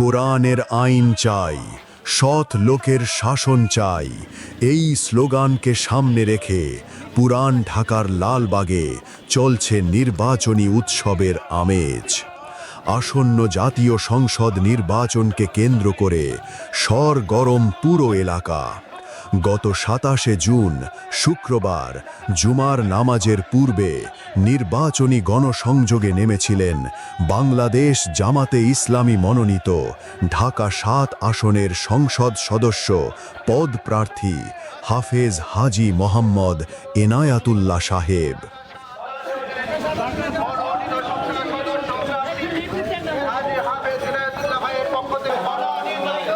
কোরআনের আইন চাই, সৎ লোকের শাসন চাই। এই স্লোগানকে সামনে রেখে পুরান ঢাকার লালবাগে চলছে নির্বাচনী উৎসবের আমেজ। আসন্ন জাতীয় সংসদ নির্বাচনকে কেন্দ্র করে সর গরম পুরো এলাকা। গত সাতাশে জুন, শুক্রবার, জুমার নামাজের পূর্বে নির্বাচনী গণসংযোগে নেমেছিলেন বাংলাদেশ জামাতে ইসলামী মনোনীত ঢাকা সাত আসনের সংসদ সদস্য, পদ প্রার্থী হাফেজ হাজি মোহাম্মদ এনায়াতুল্লাহ সাহেব হাজী হাফেজ এনায়তুল্লাহ ভাইয়ের পক্ষ থেকে মনোনীত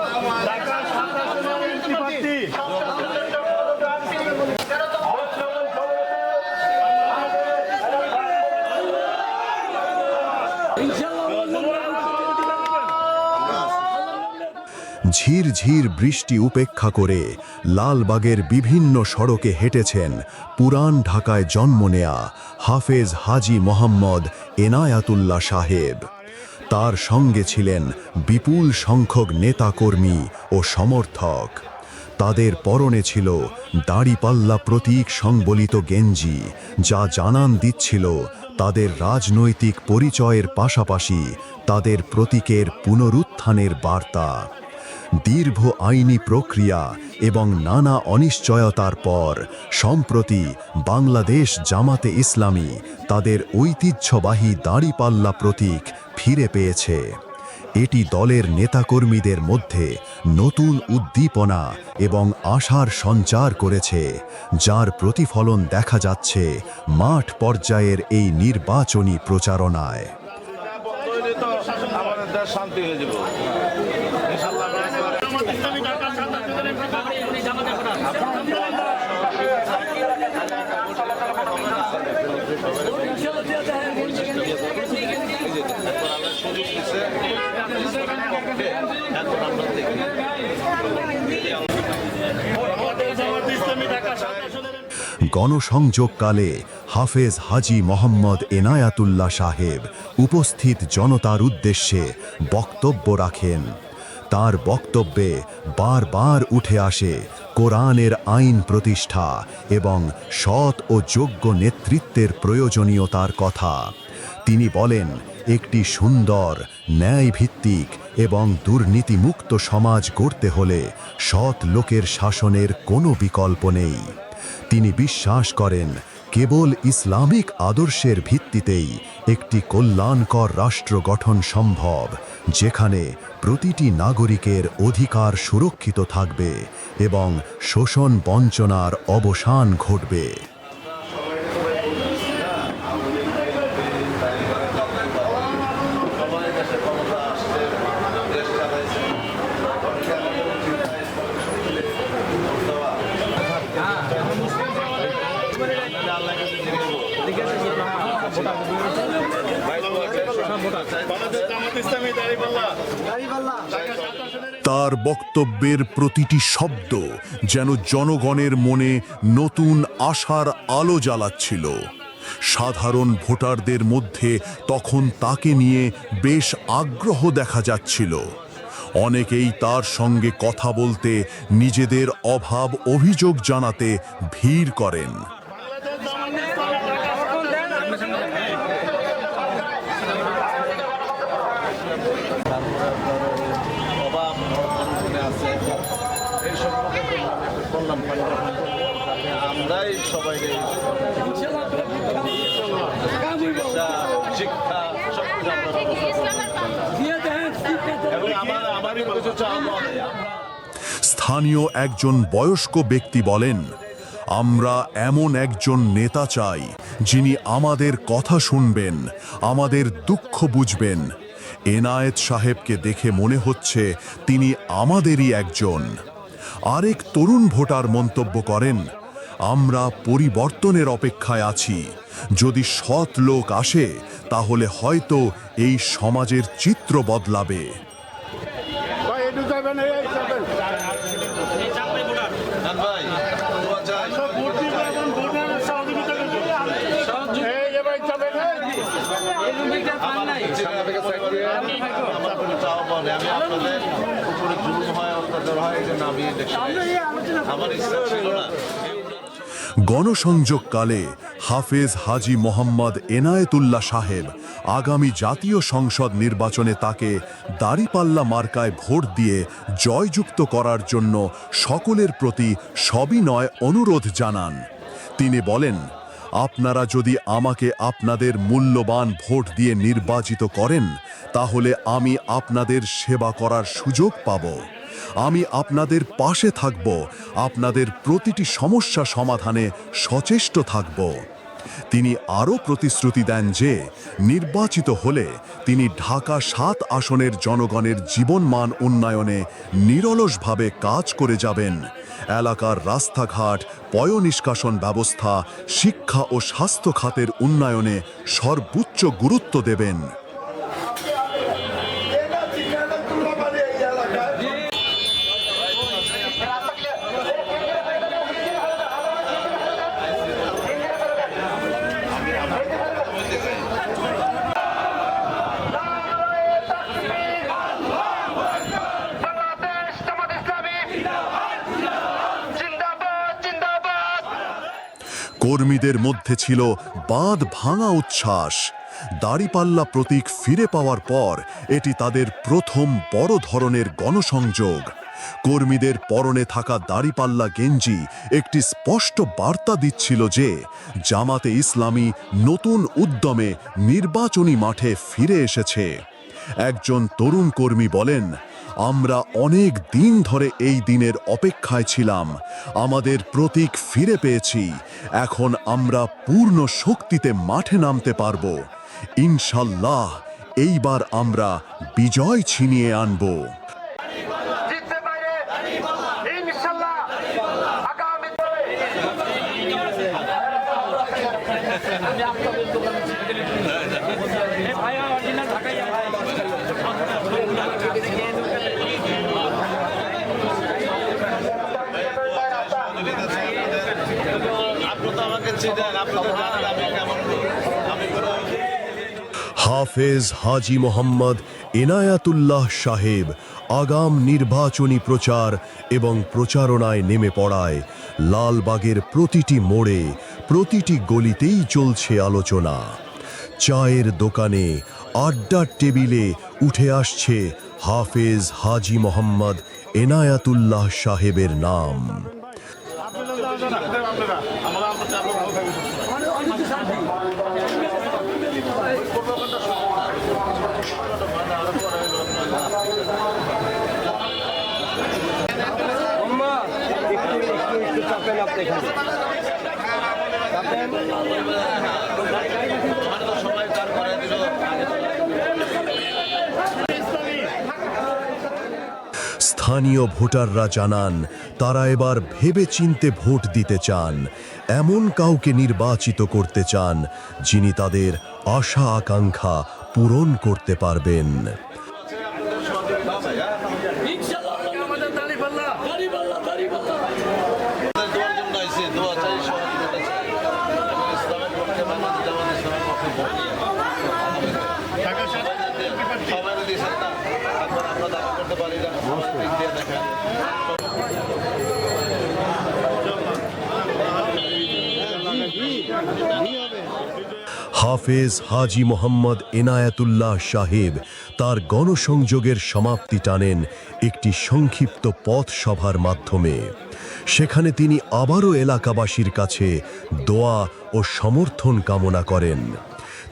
ঝিরঝির বৃষ্টি উপেক্ষা করে লালবাগের বিভিন্ন সড়কে হেঁটেছেন পুরান ঢাকায় জন্ম নেয়া হাফেজ হাজি মোহাম্মদ এনায়াতুল্লাহ সাহেব। তার সঙ্গে ছিলেন বিপুল সংখ্যক নেতাকর্মী ও সমর্থক। তাদের পরনে ছিল দাড়িপাল্লা প্রতীক সংবলিত গেঞ্জি যা জানান দিচ্ছিল তাদের রাজনৈতিক পরিচয়ের পাশাপাশি তাদের প্রতীকের পুনরুত্থানের বার্তা। দীর্ঘ আইনি প্রক্রিয়া এবং নানা অনিশ্চয়তার পর, সম্প্রতি বাংলাদেশ জামাতে ইসলামী তাদের ঐতিহ্যবাহী দাঁড়িপাল্লা প্রতীক ফিরে পেয়েছে। এটি দলের নেতাকর্মীদের মধ্যে নতুন উদ্দীপনা এবং আশার সঞ্চার করেছে, যার প্রতিফলন দেখা যাচ্ছে মাঠ পর্যায়ের এই নির্বাচনী প্রচারণায়। সুযোগ দিচ্ছে গণসংযোগকালে হাফেজ হাজি মোহাম্মদ এনায়াতুল্লাহ সাহেব উপস্থিত জনতার উদ্দেশ্যে বক্তব্য রাখেন। তার বক্তব্যে বারবার উঠে আসে কোরআনের আইন প্রতিষ্ঠা এবং সৎ ও যোগ্য নেতৃত্বের প্রয়োজনীয়তার কথা। তিনি বলেন একটি সুন্দর, ন্যায়ভিত্তিক এবং দুর্নীতিমুক্ত সমাজ গড়তে হলে সৎ লোকের শাসনের কোনো বিকল্প নেই। তিনি বিশ্বাস করেন, কেবল ইসলামিক আদর্শের ভিত্তিতেই একটি কল্যাণকর রাষ্ট্র গঠন সম্ভব, যেখানে প্রতিটি নাগরিকের অধিকার সুরক্ষিত থাকবে এবং শোষণ বঞ্চনার অবসান ঘটবে। তার বক্তব্যের প্রতিটি শব্দ যেন জনগণের মনে নতুন আশার আলো জ্বালাচ্ছিল। সাধারণ ভোটারদের মধ্যে তখন তাকে নিয়ে বেশ আগ্রহ দেখা যাচ্ছিল। অনেকেই তার সঙ্গে কথা বলতে নিজেদের অভাব অভিযোগ জানাতে ভিড় করেন। অভাব অনটনে আছে এই সম্পর্কে পানি আমরাই সবাই স্থানীয় একজন বয়স্ক ব্যক্তি বলেন, আমরা এমন একজন নেতা চাই যিনি আমাদের কথা শুনবেন, আমাদের দুঃখ বুঝবেন। এনায়েত সাহেবকে দেখে মনে হচ্ছে তিনি আমাদেরই একজন। আরেক তরুণ ভোটার মন্তব্য করেন, আমরা পরিবর্তনের অপেক্ষায় আছি। যদি সৎ লোক আসে, তাহলে হয়তো এই সমাজের চিত্র বদলাবে খান ভাই দোয়া চাই হয় এই জন্য আমি আমার ইচ্ছা ছিল না। গণসংযোগকালে হাফেজ হাজি মোহাম্মদ এনায়েতুল্লাহ সাহেব আগামী জাতীয় সংসদ নির্বাচনে তাকে দাড়িপাল্লা মার্কায় ভোট দিয়ে জয়যুক্ত করার জন্য সকলের প্রতি সবিনয় অনুরোধ জানান। তিনি বলেন আপনারা যদি আমাকে আপনাদের মূল্যবান ভোট দিয়ে নির্বাচিত করেন তাহলে আমি আপনাদের সেবা করার সুযোগ পাব। আমি আপনাদের পাশে থাকব। আপনাদের প্রতিটি সমস্যা সমাধানে সচেষ্ট থাকব। তিনি আরও প্রতিশ্রুতি দেন যে, নির্বাচিত হলে তিনি ঢাকা সাত আসনের জনগণের জীবনমান উন্নয়নে নিরলসভাবে কাজ করে যাবেন। এলাকার রাস্তাঘাট পয় নিষ্কাশন ব্যবস্থা, শিক্ষা ও স্বাস্থ্য খাতের উন্নয়নে সর্বোচ্চ গুরুত্ব দেবেন। কর্মীদের মধ্যে ছিল বাঁধ ভাঙা উচ্ছ্বাস। দাড়িপাল্লা প্রতীক ফিরে পাওয়ার পর এটি তাদের প্রথম বড় ধরনের গণসংযোগ। কর্মীদের পরনে থাকা দাড়িপাল্লা গেঞ্জি একটি স্পষ্ট বার্তা দিচ্ছিল যে জামাতে ইসলামী নতুন উদ্যমে নির্বাচনী মাঠে ফিরে এসেছে। একজন তরুণ কর্মী বলেন আমরা অনেক দিন ধরে এই দিনের অপেক্ষায় ছিলাম। আমাদের প্রতীক ফিরে পেয়েছি। এখন আমরা পূর্ণ শক্তিতে মাঠে নামতে পারব। ইনশাল্লাহ, এইবার আমরা বিজয় ছিনিয়ে আনব জিততে পারে ইনশাল্লাহ আগামী আপনি তো আমাকে চিনেন আপনি তো জানেন আমি কেমন আমি কোনো হাফেজ হাজি মোহাম্মদ এনায়াতুল্লাহ সাহেব আগাম নির্বাচনী প্রচার এবং প্রচারণায় নেমে পড়ায়। লালবাগের প্রতিটি মোড়ে, প্রতিটি গলিতেই চলছে আলোচনা। চায়ের দোকানে, আড্ডার টেবিলে উঠে আসছে হাফেজ হাজি মোহাম্মদ এনায়াতুল্লাহ সাহেবের নাম। দিল স্থানীয় ভোটাররা জানান, তারা এবার ভেবেচিন্তে ভোট দিতে চান, এমন কাউকে নির্বাচিত করতে চান, যিনি তাদের আশা আকাঙ্ক্ষা পূরণ করতে পারবেন আমাদের দোয়ার জন্য আইসি দোয়া চাই সহযোগিতা চাই এবং ইসলামের পক্ষে বাংলাদেশ জামাত ইসলামের পক্ষে ভোট দিয়ে সবাই দিয়েছেন না এখন আমরা দাবি করতে পারি না সবাই দিক দিয়ে দেখেন হাফেজ হাজি মোহাম্মদ এনায়াতুল্লাহ সাহেব তার গণসংযোগের সমাপ্তি টানেন একটি সংক্ষিপ্ত পথ সভার মাধ্যমে। সেখানে তিনি আবারও এলাকাবাসীর কাছে দোয়া ও সমর্থন কামনা করেন।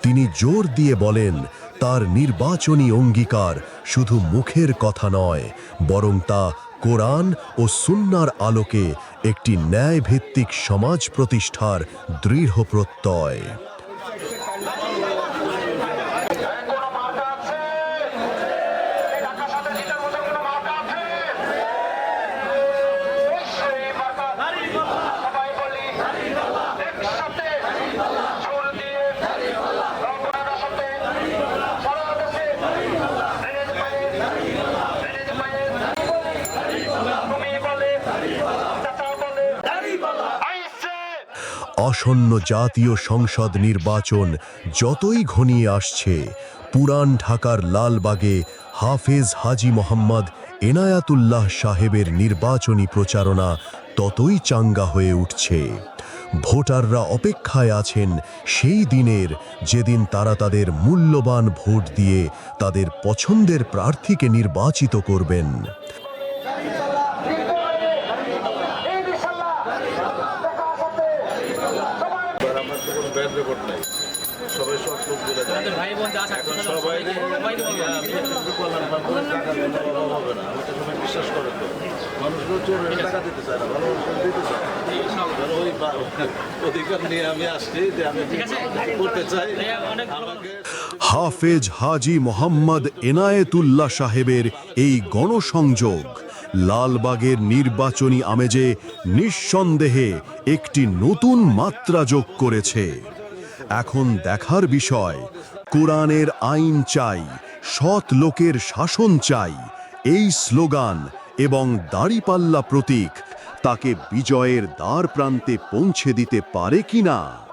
তিনি জোর দিয়ে বলেন, তার নির্বাচনী অঙ্গীকার শুধু মুখের কথা নয়, বরং তা কোরআন ও সুন্নার আলোকে একটি ন্যায়ভিত্তিক সমাজ প্রতিষ্ঠার দৃঢ় প্রত্যয় কোনো মার্কা আছে এই ঢাকার সাথে জিতার মতো কোনো মার্কা আছে সেই মার্কা সবাই বলি একসাথে সুর দিয়ে রঙ্গনার সাথে সারা দেশে রেনেজ পায়ে রেনেজ পায়ে তুমি বলে চাচা বলে আইসে আসন্ন জাতীয় সংসদ নির্বাচন যতই ঘনিয়ে আসছে, পুরান ঢাকার লালবাগে হাফেজ হাজি মোহাম্মদ এনায়াতুল্লাহ সাহেবের নির্বাচনী প্রচারণা ততই চাঙ্গা হয়ে উঠছে। ভোটাররা অপেক্ষায় আছেন সেই দিনের যেদিন তারা তাদের মূল্যবান ভোট দিয়ে তাদের পছন্দের প্রার্থীকে নির্বাচিত করবেন এবার আমার তো কোনো ব্যাড রেকর্ড নাই। সবাই সব লোক বলে সবাই হবে না। বিশ্বাস করে তো। মানুষগুলো চোর টাকা দিতে চায় না ভালো দিতে চায় ওই অধিকার নিয়ে আমি আসছি যে আমি করতে চাই। আমাকে হাফেজ হাজি মোহাম্মদ এনায়েতুল্লাহ সাহেবের এই গণসংযোগ। লালবাগের নির্বাচনী আমেজে নিঃসন্দেহে একটি নতুন মাত্রা যোগ করেছে। এখন দেখার বিষয়, কোরআনের আইন চাই, সৎ লোকের শাসন চাই, এই স্লোগান এবং দাড়িপাল্লা প্রতীক তাকে বিজয়ের দ্বার প্রান্তে পৌঁছে দিতে পারে কিনা?